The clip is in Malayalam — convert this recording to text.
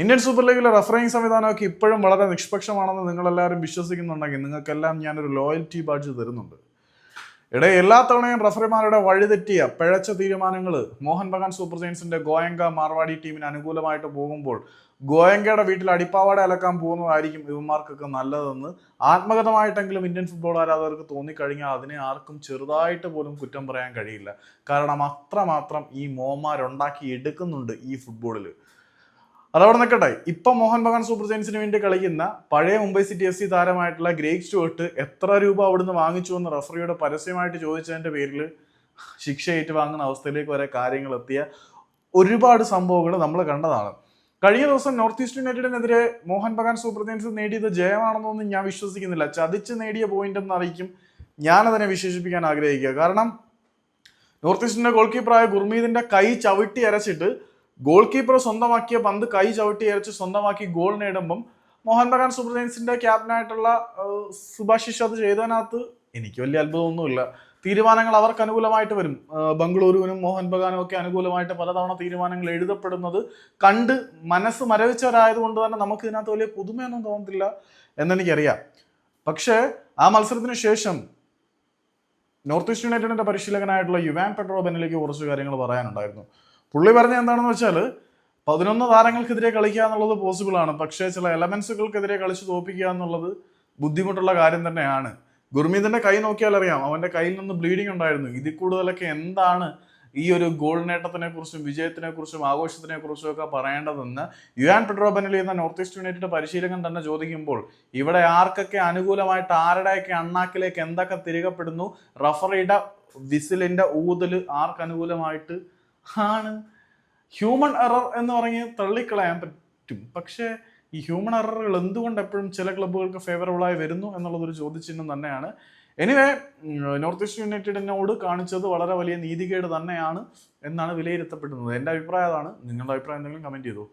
ഇന്ത്യൻ സൂപ്പർ ലീഗിലെ റഫറിംഗ് സംവിധാനമൊക്കെ ഇപ്പോഴും വളരെ നിഷ്പക്ഷമാണെന്ന് നിങ്ങളെല്ലാവരും വിശ്വസിക്കുന്നുണ്ടെങ്കിൽ നിങ്ങൾക്കെല്ലാം ഞാനൊരു ലോയൽറ്റി ബാഡ്ജ് തരുന്നുണ്ട്. ഇടെ എല്ലാ തവണയും റഫറിമാരുടെ വഴിതെറ്റിയ പിഴച്ച തീരുമാനങ്ങൾ മോഹൻ ബഗാൻ സൂപ്പർ ജയൻസിന്റെ ഗോയങ്ക മാർവാടി ടീമിന് അനുകൂലമായിട്ട് പോകുമ്പോൾ ഗോയങ്കയുടെ വീട്ടിൽ അടിപ്പാവാട അലക്കാൻ പോകുന്നതായിരിക്കും ഇവന്മാർക്കൊക്കെ നല്ലതെന്ന് ആത്മഗതമായിട്ടെങ്കിലും ഇന്ത്യൻ ഫുട്ബോൾ ആരാധകർക്ക് തോന്നിക്കഴിഞ്ഞാൽ അതിനെ ആർക്കും ചെറുതായിട്ട് പോലും കുറ്റം പറയാൻ കഴിയില്ല. കാരണം അത്രമാത്രം ഈ മോമാരുണ്ടാക്കി എടുക്കുന്നുണ്ട് ഈ ഫുട്ബോളിൽ അതവിടെ നിൽക്കട്ടെ ഇപ്പൊ മോഹൻ ബഗാൻ സൂപ്പർ ജയൻസിന് വേണ്ടി കളിക്കുന്ന പഴയ മുംബൈ സിറ്റി എഫ് സി താരമായിട്ടുള്ള ഗ്രേഗ് സ്റ്റുവർട്ട് എത്ര രൂപ അവിടുന്ന് വാങ്ങിച്ചു എന്ന് റഫറിയോട് പരസ്യമായിട്ട് ചോദിച്ചതിന്റെ പേരിൽ ശിക്ഷ ഏറ്റുവാങ്ങുന്ന അവസ്ഥയിലേക്ക് വരെ കാര്യങ്ങൾ എത്തിയ ഒരുപാട് സംഭവങ്ങൾ നമ്മൾ കണ്ടതാണ്. കഴിഞ്ഞ ദിവസം നോർത്ത് ഈസ്റ്റ് യുണൈറ്റഡിനെതിരെ മോഹൻ ബഗാൻ സൂപ്പർ ജയൻസ് നേടിയത് ജയമാണെന്നൊന്നും ഞാൻ വിശ്വസിക്കുന്നില്ല. ചതിച്ച് നേടിയ പോയിന്റ് ഞാൻ അതിനെ വിശേഷിപ്പിക്കാൻ ആഗ്രഹിക്കുക. കാരണം നോർത്ത് ഈസ്റ്റിന്റെ ഗോൾ കീപ്പറായ ഗുർമീതിന്റെ കൈ ചവിട്ടി അരച്ചിട്ട് ഗോൾ കീപ്പർ സ്വന്തമാക്കിയ പന്ത് കൈ ചവിട്ടി അരച്ച് സ്വന്തമാക്കി ഗോൾ നേടുമ്പം മോഹൻ ബഗാൻ സൂപ്പർ ജയൻസിന്റെ ക്യാപ്റ്റനായിട്ടുള്ള സുഭാഷിഷ് അത് ചെയ്തതിനകത്ത് എനിക്ക് വലിയ അത്ഭുതമൊന്നുമില്ല. തീരുമാനങ്ങൾ അവർക്ക് അനുകൂലമായിട്ട് വരും. ബംഗളൂരുവിനും മോഹൻ ബഗാനും ഒക്കെ അനുകൂലമായിട്ട് പലതവണ തീരുമാനങ്ങൾ എഴുതപ്പെടുന്നത് കണ്ട് മനസ്സ് മരവിച്ചവരായതുകൊണ്ട് തന്നെ നമുക്ക് ഇതിനകത്ത് വലിയ പുതുമയൊന്നും തോന്നത്തില്ല എന്നെനിക്കറിയാം. പക്ഷേ ആ മത്സരത്തിന് ശേഷം നോർത്ത് ഈസ്റ്റ് യുണൈറ്റഡിന്റെ പരിശീലകനായിട്ടുള്ള യുവാൻ പെട്രോ ബെന്നിലേക്ക് കുറച്ച് കാര്യങ്ങൾ പറയാനുണ്ടായിരുന്നു. പുള്ളി പറഞ്ഞ എന്താണെന്ന് വെച്ചാൽ പതിനൊന്ന് താരങ്ങൾക്കെതിരെ കളിക്കുക എന്നുള്ളത് പോസിബിൾ ആണ്. പക്ഷേ ചില എലമെൻസുകൾക്കെതിരെ കളിച്ച് തോപ്പിക്കുക എന്നുള്ളത് ബുദ്ധിമുട്ടുള്ള കാര്യം തന്നെയാണ്. ഗുർമീതിന്റെ കൈ നോക്കിയാൽ അറിയാം. അവന്റെ കയ്യിൽ നിന്ന് ബ്ലീഡിംഗ് ഉണ്ടായിരുന്നു. ഇതിൽ കൂടുതലൊക്കെ എന്താണ് ഈ ഒരു ഗോൾ നേട്ടത്തിനെ കുറിച്ചും വിജയത്തിനെ കുറിച്ചും ആഘോഷത്തിനെ കുറിച്ചും ഒക്കെ പറയേണ്ടതെന്ന് യുവാൻ പെട്രോ ബെനലി എന്ന നോർത്ത് ഈസ്റ്റ് യുണൈറ്റഡ് പരിശീലകൻ തന്നെ ചോദിക്കുമ്പോൾ ഇവിടെ ആർക്കൊക്കെ അനുകൂലമായിട്ട് ആരുടെയൊക്കെ അണ്ണാക്കിലേക്ക് എന്തൊക്കെ തിരികപ്പെടുന്നു? റഫറിയുടെ വിസിലിന്റെ ഊതൽ ആർക്ക് അനുകൂലമായിട്ട് ആണ്. ഹ്യൂമൻ എറർ എന്ന് പറഞ്ഞ് തള്ളിക്കളയാൻ പറ്റും. പക്ഷേ ഈ ഹ്യൂമൻ എററുകൾ എന്തുകൊണ്ട് എപ്പോഴും ചില ക്ലബ്ബുകൾക്ക് ഫേവറബിൾ ആയി വരുന്നു എന്നുള്ളതൊരു ചോദ്യചിഹ്നം തന്നെയാണ്. എനിവേ നോർത്ത് ഈസ്റ്റ് യുണൈറ്റഡിനോട് കാണിച്ചത് വളരെ വലിയ നീതികേട് തന്നെയാണ് എന്നാണ് വിലയിരുത്തപ്പെടുന്നത്. എന്റെ അഭിപ്രായം അതാണ്. നിങ്ങളുടെ അഭിപ്രായം എന്തെങ്കിലും കമന്റ് ചെയ്തു?